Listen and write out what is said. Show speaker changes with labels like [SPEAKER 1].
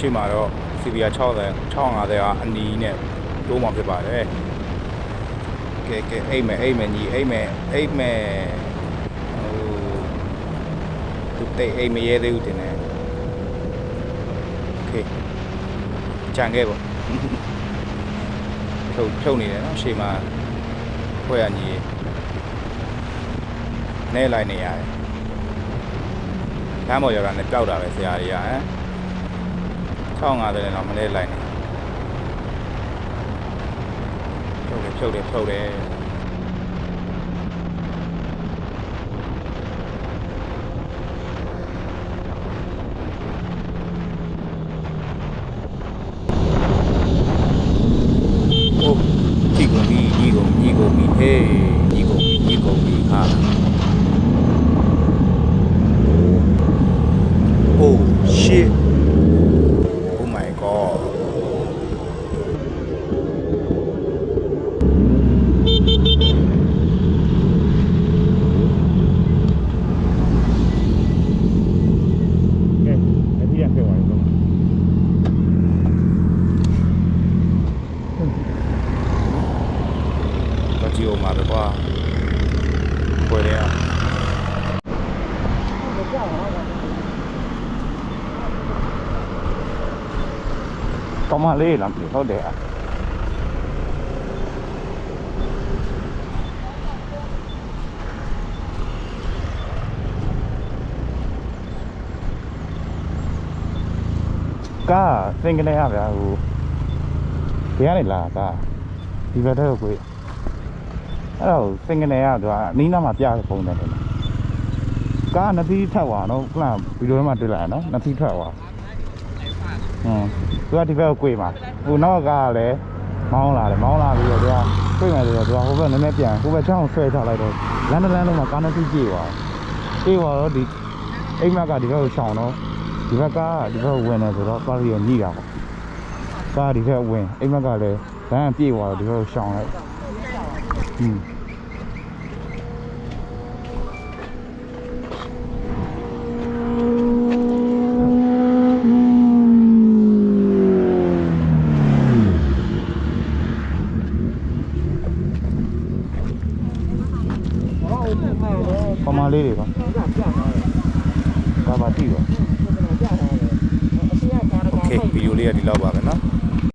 [SPEAKER 1] ရှေ့မှာတော့ CBR 60 650ကအနီးနဲ့တိုးမှဖြစ်ပါတယ်ကဲကဲအိတ်မယ်အိတ်မယ်ညီအိတ်မယ်အိတ်မယ်ဟိုသူတိတ်အိတ်မရဲသေးဘူးတင်တယ်โอเคကြံခဲ့ပေါ့ဖြုတ်ဖြုတ်နေတယ်နော်ရှေ့မှာဖွဲ့ရညီနဲလိုက်နေရတယ်လမ်းပေါ်ရောက်တာနဲ့ပျောက်တာပဲဆရာကြီးကဟမ် 650လည်းတော့မလဲလိုက်နေဖြုတ်တယ်ဖြုတ်တယ်ဖြုတ်တယ်โอ้ကြီးကုန်ပြီကြီးကုန်ကြီးကုန်ပြီဟေးကြီးကုန်ပြီကြီးကုန်ပြီဟာ Oh shit. Oh my god.
[SPEAKER 2] ကဲအတိရဖြစ်သွားပြီတော့
[SPEAKER 1] တော့ ကြည့်အောင်ပါပဲကွာခွဲတယ်อ่ะကောင်းမလေးလားဟုတ်တယ်อ่ะကားသင်ကနေရဗျာဟိုဒီကနေလာကားဒီဘက်တော့ကို အဲ့တော့သင်ကနေရသူကအနီးနားမှာပြပုံတယ်တယ်ကားနှစ်သီးထက်သွားတော့ခဏဗီဒီယိုထဲမှာတွေ့လာရနော်နှစ်သီးထွက်သွားဟွန်းသူကဒီဘက်ကိုကိုမှာဟိုနောက်ကကားကလည်းမောင်းလာတယ်မောင်းလာပြီးတော့သူကကိုမယ်ဆိုတော့သူကဟိုဘက်နည်းနည်းပြန်ဟိုဘက်ချောင်းဆွဲချလိုက်တော့လမ်းတစ်လမ်းလုံးမှာကားနှစ်သီးပြေသွားပြေသွားတော့ဒီအိမ်မက်ကဒီဘက်ကိုရှောင်တော့ဒီဘက်ကဒီဘက်ကိုဝင်တယ်ဆိုတော့ကားရီကိုညှိတာပေါ့ကားဒီဘက်ဝင်အိမ်မက်ကလည်းလမ်းပြေသွားတော့ဒီဘက်ကိုရှောင်လိုက်ဟွန်း ပမာလေးတွေပါဒါပါတိပါโอเคဗီဒီယိုလေးကဒီလောက်ပါပဲเนาะ